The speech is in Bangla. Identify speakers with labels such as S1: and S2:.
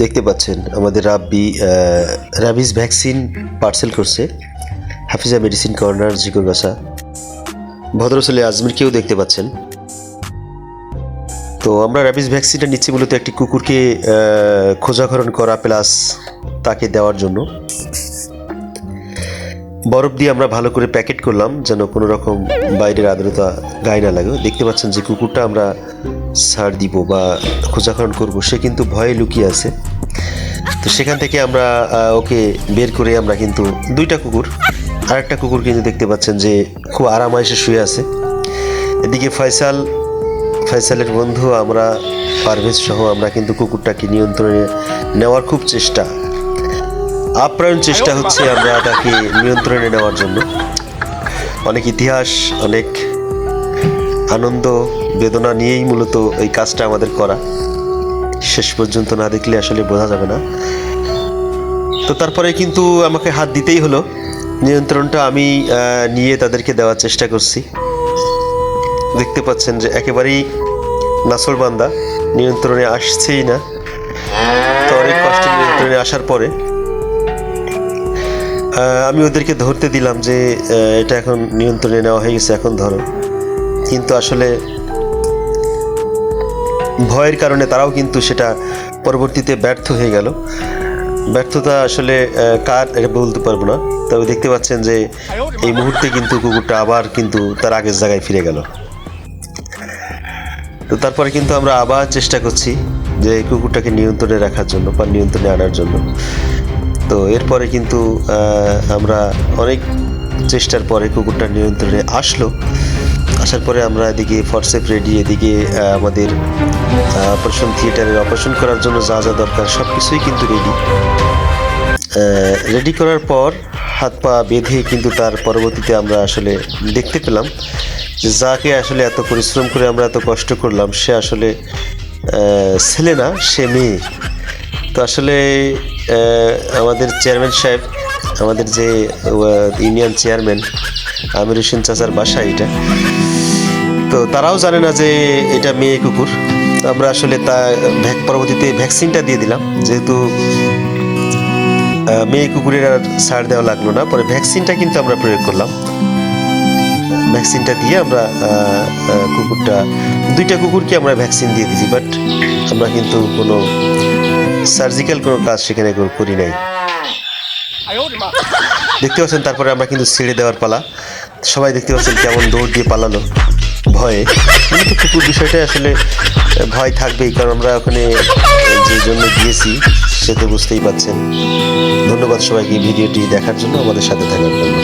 S1: দেখতে পাচ্ছেন, আমাদের রাব্বি র্যাবিস ভ্যাকসিন পার্সেল করছে। হাফিজা মেডিসিন কর্নার জিকরগাছা ভদ্রসলে আজমিরকেও দেখতে পাচ্ছেন। তো আমরা র্যাবিস ভ্যাকসিনটা নিচ্ছি মূলত একটি কুকুরকে খোঁজাখরণ করা প্লাস তাকে দেওয়ার জন্য। বরফ দিয়ে আমরা ভালো করে প্যাকেট করলাম, যেন কোনো রকম বাইরের আর্দ্রতা গায়ে না লাগে। দেখতে পাচ্ছেন যে কুকুরটা আমরা ছাড় দিব বা খোঁজাখরণ করব, সে কিন্তু ভয়ে লুকিয়ে আছে। তো সেখান থেকে আমরা ওকে বের করে আমরা কিন্তু দুইটা কুকুর, আরেকটা কুকুর কিন্তু দেখতে পাচ্ছেন যে খুব আরামায়েসে শুয়ে আছে। এদিকে ফয়সাল, ফয়সালের বন্ধু আমরা, পারভেজ সহ আমরা কিন্তু কুকুরটাকে নিয়ন্ত্রণে নেওয়ার খুব চেষ্টা। আপ্রাণ চেষ্টা হচ্ছে আমরা তাকে নিয়ন্ত্রণে নেওয়ার জন্য। অনেক ইতিহাস, অনেক আনন্দ, বেদনা নিয়েই মূলত এই কাজটা আমাদের করা। শেষ পর্যন্ত না দেখলে আসলে বোঝা যাবে না। তো তারপরে কিন্তু আমাকে হাত দিতেই হলো। নিয়ন্ত্রণটা আমি নিয়ে তাদেরকে দেওয়ার চেষ্টা করছি। দেখতে পাচ্ছেন যে একেবারেই নাসরবান্দা নিয়ন্ত্রণে আসছেই না। তো অনেক কষ্টে নিয়ন্ত্রণে আসার পরে আমি ওদেরকে ধরতে দিলাম যে এটা এখন নিয়ন্ত্রণে নেওয়া হয়ে গেছে, এখন ধরো। কিন্তু আসলে ভয়ের কারণে তারাও কিন্তু সেটা পরবর্তীতে ব্যর্থ হয়ে গেল। ব্যর্থতা আসলে কার এটা বলতে পারব না। তবে দেখতে পাচ্ছেন যে এই মুহূর্তে কিন্তু কুকুরটা আবার কিন্তু তার আগের জায়গায় ফিরে গেল। তো তারপরে কিন্তু আমরা আবার চেষ্টা করছি যে এই কুকুরটাকে নিয়ন্ত্রণে রাখার জন্য বা নিয়ন্ত্রণে আনার জন্য। তো এরপরে কিন্তু আমরা অনেক চেষ্টার পরে কুকুরটা নিয়ন্ত্রণে আসলো। আসার পরে আমরা এদিকে ফরসেপ রেডি এদিকে আমাদের অপারেশন থিয়েটারের অপারেশন করার জন্য যা যা দরকার সব কিছুই কিন্তু রেডি রেডি করার পর হাত পা বেঁধে কিন্তু তার পরবর্তীতে আমরা আসলে দেখতে পেলাম যে যাকে আসলে এত পরিশ্রম করে আমরা এত কষ্ট করলাম, সে আসলে ছেলে না, সে মেয়ে। তো আসলে আমাদের চেয়ারম্যান সাহেব আমাদের যে ইউনিয়ন চেয়ারম্যান আমির হোসেন চাচার বাসা এটা। তো তারাও জানে না যে এটা মেয়ে কুকুর। আমরা আসলে তা, ভ্যাক, পরবর্তীতে ভ্যাকসিনটা দিয়ে দিলাম। যেহেতু মেয়ে কুকুরের আর ছাড় দেওয়া লাগল না, পরে ভ্যাকসিনটা কিন্তু আমরা প্রয়োগ করলাম। ভ্যাকসিনটা দিয়ে আমরা কুকুরটা, দুইটা কুকুরকে আমরা ভ্যাকসিন দিয়ে দিয়েছি বাট আমরা কিন্তু কোনো সার্জিক্যাল কোনো কাজ সেখানে করি নাই। দেখতে পাচ্ছেন, তারপরে আমরা কিন্তু ছেড়ে দেওয়ার পালা। সবাই দেখতে পাচ্ছেন কেমন দৌড় দিয়ে পালালো। ভয়ে। কিন্তু কুকুর বিষয়টা আসলে ভয় থাকবেই, কারণ আমরা ওখানে যে জন্য গিয়েছি, সে তো বুঝতেই পারছেন। ধন্যবাদ সবাইকে ভিডিওটি দেখার জন্য, আমাদের সাথে থাকার জন্য।